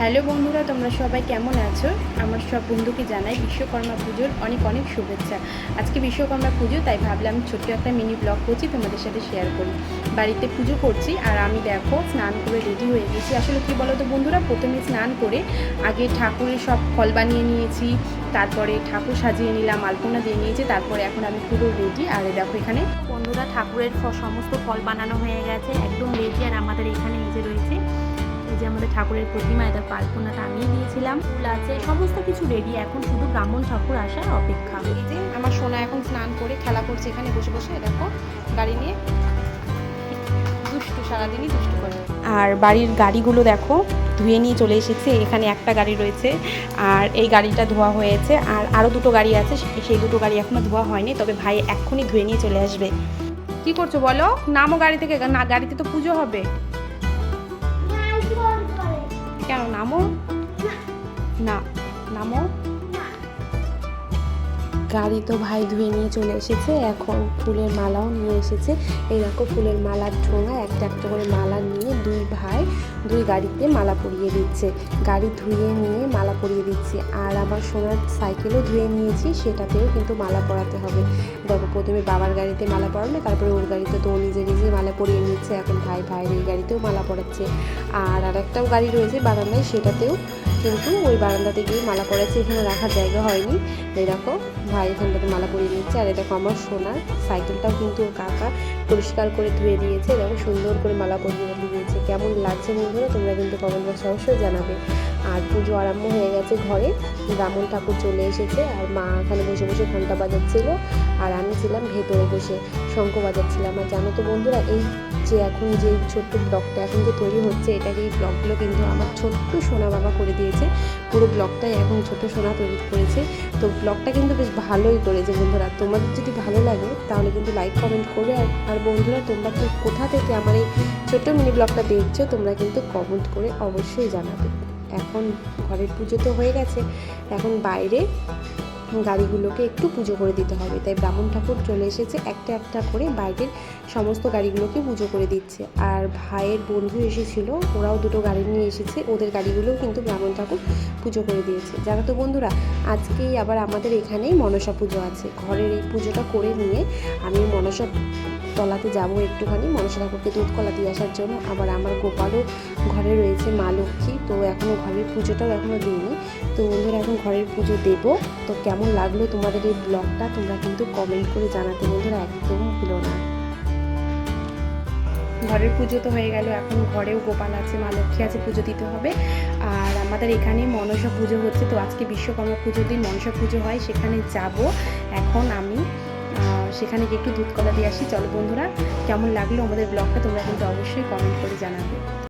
Hello বন্ধুরা, তোমরা সবাই কেমন আছো? আমার সব বন্ধুকে জানাই বিশ্বকর্মা পুজোর অনেক অনেক শুভেচ্ছা। আজকে বিশ্বকর্মা পুজো, তাই ভাবলাম ছোট্ট একটা মিনি ব্লগ করছি, তোমাদের সাথে শেয়ার করি। বাড়িতে পুজো করছি, আর আমি দেখো, স্নান করে রেডি হয়ে গেছি। আসলে কি বলো তো বন্ধুরা, প্রথমে স্নান করে আগে ঠাকুরের সব ফল বানিয়ে নিয়েছি, তারপরে ঠাকুর সাজিয়ে নিলাম, আলপনা দিয়ে নিয়েছি, তারপরে এখন আমি পুরো রেডি আর দেখো এখানে বন্ধুরা, ঠাকুরের সমস্ত ফল বানানো হয়ে গেছে, একদম রেডি আর আমাদের এখানে যে রয়েছে এই যে আমাদের ঠাকুরের প্রতিমা এটা পাল্পনা টাঙিয়ে দিয়েছিলাম। ফুল আছে সমস্ত কিছু রেডি এখন শুধু ব্রাহ্মণ ঠাকুর আসার অপেক্ষা। এই যে আমার সোনা এখন স্নান করে খেলা করছে এখানে বসে বসে দেখো গাড়ি নিয়ে দুষ্টু সারাদিনই দুষ্টু করে। আর বাড়ির গাড়িগুলো দেখো ধুয়ে নিয়ে চলে এসেছে। এখানে একটা গাড়ি রয়েছে আর এই গাড়িটা ধোয়া হয়েছে আর আরও দুটো গাড়ি আছে সে- সেই দুটো গাড়ি এখনও ধোয়া হয়নি তবে ভাই এক্ষুনি ধুয়ে নিয়ে চলে আসবে। কি করছ বলো? নামো গাড়ি থেকে না গাড়িতে তো পুজো হবে। কেন নামো? না। নামো? গাড়ি তো ভাই ধুয়ে নিয়ে চলে এসেছে এখন ফুলের মালাও নিয়ে এসেছে। এই দেখো ফুলের মালার ঠোঙা একটা একটা করে মালা নিয়ে দুই ভাই দুই গাড়িতে মালা পরিয়ে দিচ্ছে। গাড়ি ধুয়ে নিয়ে মালা পরিয়ে দিচ্ছে। আর আমার সোনার সাইকেলও ধুয়ে নিয়েছি, সেটাতেও কিন্তু মালা পরাতে হবে। দেখো, প্রথমে বাবার গাড়িতে মালা পরালে, তারপরে ওর গাড়িতে তো নিজে নিজে মালা পরিয়ে নিচ্ছে। এখন ভাই ভাইয়ের এই গাড়িতেও মালা পরাচ্ছে। আর আর একটাও গাড়ি রয়েছে বারান্দায়, সেটাতেও কিন্তু ওই বারান্দাতে গিয়ে মালা পড়েছে এখানে রাখার জায়গা হয়নি। এই দেখো, ভাই এখানটাতে মালা পরিয়ে নিচ্ছে, আর এই দেখো আমার সোনার সাইকেলটাও কিন্তু ওর কাকা পরিষ্কার করে ধুয়ে দিয়েছে, দেখো সুন্দর করে মালা পরিয়ে দিয়েছে। কেমন লাগছে বন্ধুরা, তোমরা কিন্তু কমেন্ট বক্সে অবশ্যই জানাবে। আর পুজো আরম্ভ হয়ে গেছে ঘরে ব্রাহ্মণ ঠাকুর চলে এসেছে, আর মা এখানে বসে বসে ঘণ্টা বাজাচ্ছিল, আর আমি ছিলাম ভেতরে বসে, শঙ্খ বাজাচ্ছিলাম। আর জানো তো বন্ধুরা, এই যে এখন যে ছোট্ট ব্লগটা এখন যে তৈরি হচ্ছে, এটাকে এই ব্লগগুলো কিন্তু আমার ছোট্ট সোনা বাবা করে দিয়েছে। পুরো ব্লগটাই এখন ছোট সোনা তৈরি করেছে। তো ব্লগটা কিন্তু বেশ ভালোই করেছে বন্ধুরা। তোমাদের যদি ভালো লাগে, তাহলে কিন্তু লাইক কমেন্ট করবে। আর বন্ধুরা, তোমরা কি কোথা থেকে আমার এই ছোট্ট মিনি ব্লগটা দেখছ, তোমরা কিন্তু কমেন্ট করে অবশ্যই জানাবে। এখন ঘরের পুজো তো হয়ে গেছে। এখন বাইরে গাড়িগুলোকে একটু পুজো করে দিতে হবে। তাই ব্রাহ্মণ ঠাকুর চলে এসেছে একটা একটা করে বাইরের সমস্ত গাড়িগুলোকে পুজো করে দিচ্ছে। আর ভাইয়ের বন্ধু এসেছিল, ওরাও দুটো গাড়ি নিয়ে এসেছে। ওদের গাড়িগুলোও কিন্তু ব্রাহ্মণ ঠাকুর পুজো করে দিয়েছে। জানো তো বন্ধুরা, আজকেই আবার আমাদের এখানেই মনসা পুজো আছে। ঘরের এই পুজোটা করে নিয়ে আমি মনসা তলাতে যাব একটুখানি। মনসা ঠাকুরকে দুধ কলা দিয়ে আসার জন্য। আবার আমার গোপালও ঘরে রয়েছে, মা লক্ষ্মী। তো এখনও ঘরের পুজোটাও এখনও দিইনি। তো বন্ধুরা, এখন ঘরের পুজো দেবো। তো কেমন লাগল তোমাদের এই ব্লগটা, তোমরা কিন্তু কমেন্ট করে জানাতে বন্ধুরা একদম ভুলো না। ঘরের পুজো তো হয়ে গেল, এখন ঘরেও গোপাল আছে, মা লক্ষ্মী আছে, পুজো দিতে হবে। আর আমাদের এখানে মনসা পুজো হচ্ছে, তো আজকে বিশ্বকর্মা পুজোর দিন মনসা পুজো হয়, সেখানে যাব। এখন আমি সেখানে গিয়ে একটু দুধ কলা দিয়ে আসি। চলো বন্ধুরা, কেমন লাগল আমাদের ব্লগটা তোমরা কিন্তু অবশ্যই কমেন্ট করে জানাবে।